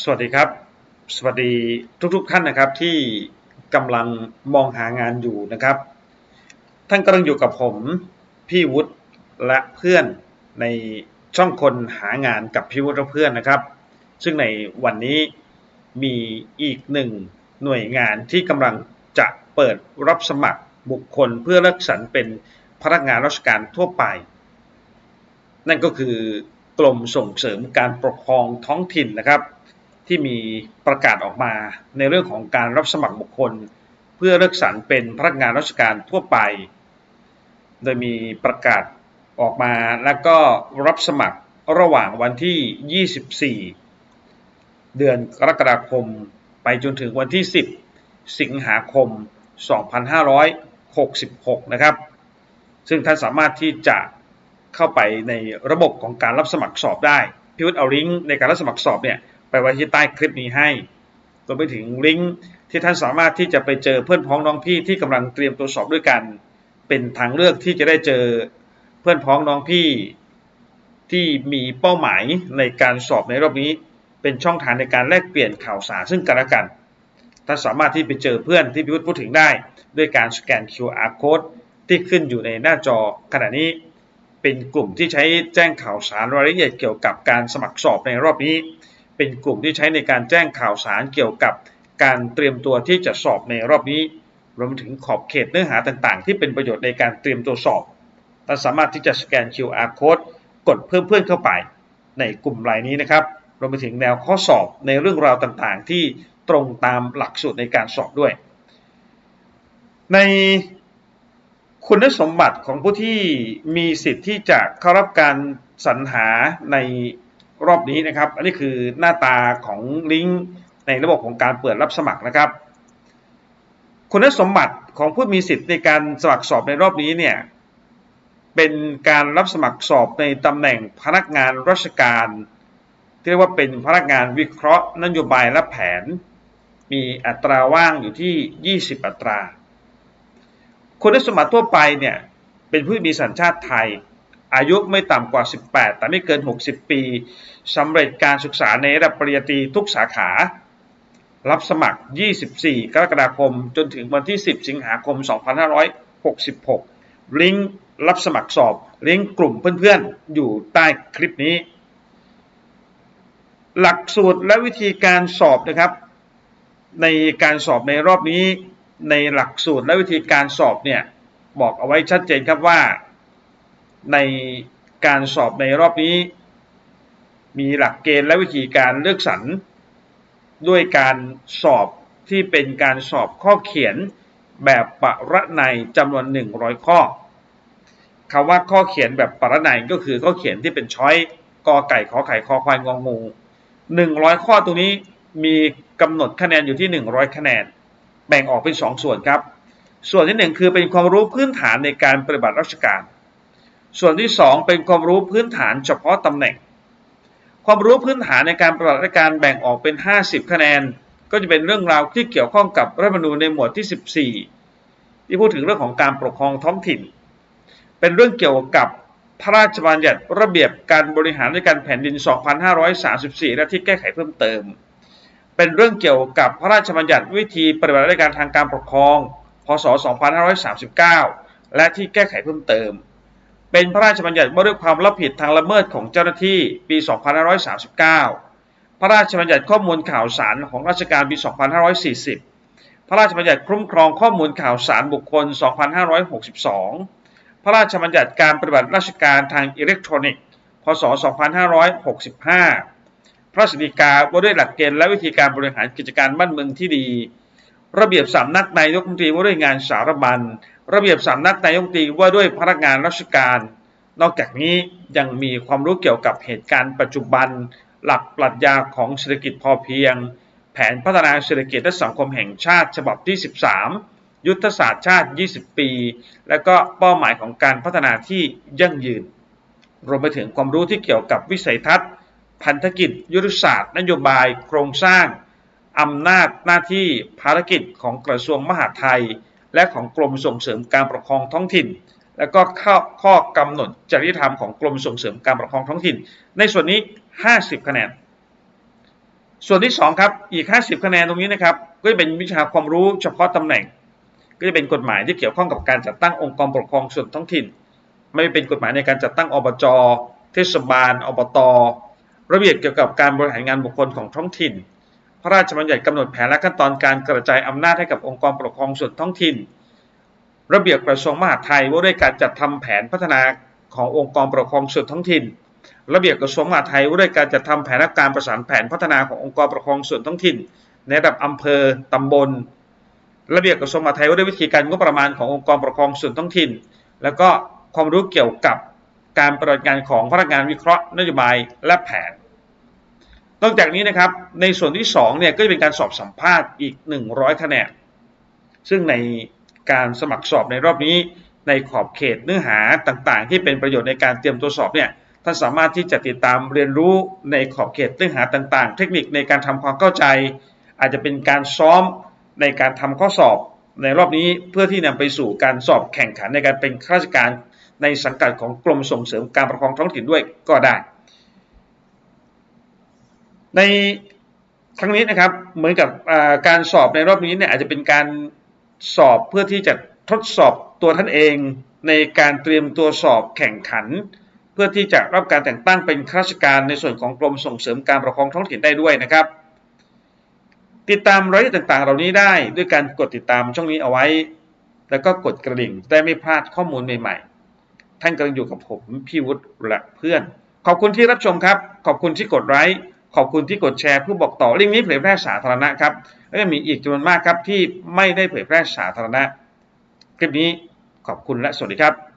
สวัสดีครับ สวัสดีทุกๆท่านนะครับที่กำลังมองหางานอยู่นะครับ ท่านกำลังอยู่กับผมพี่วุฒิและเพื่อนในช่องคนหางานกับพี่วุฒิและเพื่อนนะครับ ซึ่งในวันนี้มีอีกหนึ่งหน่วยงานที่กำลังจะเปิดรับสมัครบุคคลเพื่อเลือกสรรเป็นพนักงานราชการทั่วไป นั่นก็คือกรมส่งเสริมการปกครองท้องถิ่นนะครับ ที่มีประกาศออกมาในเรื่องของการรับสมัครบุคคล เพื่อเลือกสรรเป็นพนักงานราชการทั่วไป โดยมีประกาศออกมาแล้วก็รับสมัครระหว่างวันที่ 24 เดือนกรกฎาคม ไปจนถึงวันที่ 10 สิงหาคม 2566 นะครับ ซึ่งท่านสามารถที่จะเข้าไปในระบบของการรับสมัครสอบได้พี่วุฒิเอาลิงก์ในการรับสมัครสอบเนี่ย ไปไว้ที่ใต้คลิปนี้ให้รวมไปถึงลิงก์ที่ท่านสามารถที่จะไปเจอเพื่อนพ้องน้องพี่ที่กำลังเตรียมตัวสอบด้วยกัน เป็นทางเลือกที่จะได้เจอเพื่อนพ้องน้องพี่ที่มีเป้าหมายในการสอบในรอบนี้ เป็นช่องทางในการแลกเปลี่ยนข่าวสารซึ่งกันและกันท่านสามารถที่ไปเจอเพื่อนที่พิวุฒิพูดถึงได้ ด้วยการสแกน QR code ที่ขึ้นอยู่ในหน้าจอขณะนี้เป็นกลุ่มที่ใช้แจ้งข่าวสารรายละเอียดเกี่ยวกับการสมัครสอบในรอบนี้ เป็นกลุ่มที่ใช้ในการแจ้งข่าวสารเกี่ยวกับการเตรียมตัวที่จะสอบในรอบนี้ รวมถึงขอบเขตเนื้อหาต่างๆ ที่เป็นประโยชน์ในการเตรียมตัวสอบท่านสามารถที่จะสแกน QR code กดเพิ่มเพื่อนเข้าไป ในกลุ่มรายนี้นะครับ รวมไปถึงแนวข้อสอบในเรื่องราวต่างๆ ที่ตรงตามหลักสูตรในการสอบด้วย ในคุณสมบัติของผู้ที่มีสิทธิ์ที่จะเข้ารับการสรรหาใน รอบนี้นะครับ อันนี้คือหน้าตาของลิงก์ในระบบของการเปิดรับสมัครนะครับ คุณสมบัติของผู้มีสิทธิ์ในการสมัครสอบในรอบนี้เนี่ยเป็นการรับสมัครสอบในตำแหน่งพนักงานราชการ ที่เรียกว่าเป็นพนักงานวิเคราะห์นโยบายและแผน มีอัตราว่างอยู่ที่ 20 อัตรา คุณสมบัติทั่วไปเนี่ยเป็นผู้มีสัญชาติไทย อายุไม่ต่ำกว่า 18 แต่ไม่เกิน 60 ปีสำเร็จการศึกษาในระดับปริญญาตรีทุกสาขา รับสมัคร 24 กรกฎาคม จนถึงวันที่ 10 สิงหาคม 2566 ลิงก์รับสมัครสอบ ลิงก์กลุ่มเพื่อนๆ อยู่ใต้คลิปนี้ หลักสูตรและวิธีการสอบนะครับ ในการสอบในรอบนี้ ในหลักสูตรและวิธีการสอบเนี่ยบอกเอาไว้ชัดเจนครับว่า ในการสอบในรอบนี้ มีหลักเกณฑ์และวิธีการเลือกสรรด้วยการสอบที่เป็นการสอบข้อเขียนแบบปรนัยจำนวน 100 ข้อคำว่าข้อเขียนแบบปรนัยก็คือข้อเขียนที่เป็นช้อยกอไก่ขอไข่คอควายงองู100ข้อตรงนี้มีกำหนดคะแนนอยู่ที่100คะแนน แบ่งออกเป็น2ส่วนครับ ส่วนที่1คือเป็นความรู้พื้นฐานในการปฏิบัติราชการ ส่วนที่ 2 เป็นความรู้พื้นฐานเฉพาะตำแหน่ง ความรู้พื้นฐานในการปฏิบัติราชการแบ่งออกเป็น 50 คะแนน ก็จะเป็นเรื่องราวที่เกี่ยวข้องกับรัฐธรรมนูญในหมวดที่ 14 ที่พูดถึงเรื่องของการปกครองท้องถิ่น เป็นเรื่องเกี่ยวกับพระราชบัญญัติระเบียบการบริหารราชการแผ่นดิน 2534 และที่แก้ไขเพิ่มเติม เป็นเรื่องเกี่ยวกับพระราชบัญญัติวิธีปฏิบัติราชการทางการปกครอง พศ 2539 และที่แก้ไขเพิ่มเติม เป็นพระราชบัญญัติว่าด้วยความรับผิดทางละเมิดของเจ้าหน้าที่ปี 2539 พระราชบัญญัติข้อมูลข่าวสารของราชการปี 2540 พระราชบัญญัติคุ้มครองข้อมูลข่าวสารบุคคล 2562 พระราชบัญญัติการปฏิบัติราชการทางอิเล็กทรอนิกส์ พศ 2565 พระราชกิกาว่าด้วยหลักเกณฑ์และวิธีการบริหารกิจการบ้านเมืองที่ดี ระเบียบสำนักนายกรัฐมนตรีว่าด้วยงานสารบัญ ระเบียบสำนักนายกตีว่าด้วยพนักงานราชการ นอกจากนี้ยังมีความรู้เกี่ยวกับเหตุการณ์ปัจจุบัน หลักปรัชญาของเศรษฐกิจพอเพียง แผนพัฒนาเศรษฐกิจและสังคมแห่งชาติฉบับที่ 13 ยุทธศาสตร์ชาติ 20 ปี และก็เป้าหมายของการพัฒนาที่ยั่งยืน รวมไปถึงความรู้ที่เกี่ยวกับวิสัยทัศน์ พันธกิจ ยุทธศาสตร์ นโยบาย โครงสร้างอำนาจหน้าที่ภารกิจของกระทรวงมหาดไทย และของกรมส่งเสริมการปกครองท้องถิ่น และก็ข้อข้อกำหนดจริยธรรมของกรมส่งเสริมการปกครองท้องถิ่น ในส่วนนี้ 50 คะแนน ส่วนที่ 2 ครับ อีก 50 คะแนนตรงนี้นะครับ ก็จะเป็นวิชาความรู้เฉพาะตำแหน่ง ก็จะเป็นกฎหมายที่เกี่ยวข้องกับการจัดตั้งองค์กรปกครองส่วนท้องถิ่น ไม่เป็นกฎหมายในการจัดตั้งอบจ เทศบาล อบต ระเบียบเกี่ยวกับการบริหารงานบุคคลของท้องถิ่น พระราชบัญญัติกำหนดแผนและขั้นตอนการกระจายอำนาจให้กับองค์กรปกครองส่วนท้องถิ่น ระเบียบกระทรวงมหาดไทยว่าด้วยการจัดทำแผนพัฒนาขององค์กรปกครองส่วนท้องถิ่น ระเบียบกระทรวงมหาดไทยว่าด้วยการจัดทำแผนและการประสานแผนพัฒนาขององค์กรปกครองส่วนท้องถิ่น ในระดับอำเภอตำบล ระเบียบกระทรวงมหาดไทยว่าด้วยวิธีการงบประมาณขององค์กรปกครองส่วนท้องถิ่น แล้วก็ความรู้เกี่ยวกับการปฏิบัติงานของพนักงานวิเคราะห์นโยบายและแผน นอกจากนี้นะครับในส่วนที่2เนี่ยก็จะเป็นการสอบสัมภาษณ์อีก 100 คะแนน ซึ่งในการสมัครสอบในรอบนี้ ในขอบเขตเนื้อหาต่างๆ ที่เป็นประโยชน์ในการเตรียมตัวสอบเนี่ยท่านสามารถที่จะติดตามเรียนรู้ในขอบเขตเนื้อหาต่างๆ เทคนิคในการทำความเข้าใจ อาจจะเป็นการซ้อมในการทำข้อสอบในรอบนี้เพื่อที่นำไปสู่การสอบแข่งขันในการเป็นข้าราชการในสังกัดของกรมส่งเสริมการปกครองท้องถิ่นด้วยก็ได้ ในครั้งนี้นะครับเหมือนกับการสอบในรอบนี้เนี่ยอาจจะเป็นการสอบเพื่อที่จะทดสอบตัวท่านเองในการเตรียมตัวสอบแข่งขัน เพื่อที่จะรับการแต่งตั้งเป็นข้าราชการในส่วนของกรมส่งเสริมการปกครองท้องถิ่นได้ด้วยนะครับ ติดตามรายละเอียดต่างๆ เหล่านี้ได้ด้วยการกดติดตามช่องนี้เอาไว้ แล้วก็กดกระดิ่งได้ไม่พลาดข้อมูลใหม่ๆ ท่านกำลังอยู่กับผมพี่วุฒิและเพื่อน ขอบคุณที่รับชมครับ ขอบคุณที่กดไลค์ ขอบคุณที่กดแชร์เพื่อบอกต่อลิงก์นี้เผยแพร่สาธารณะครับและยังมีอีกจำนวนมากครับที่ไม่ได้เผยแพร่สาธารณะ คลิปนี้ขอบคุณและสวัสดีครับ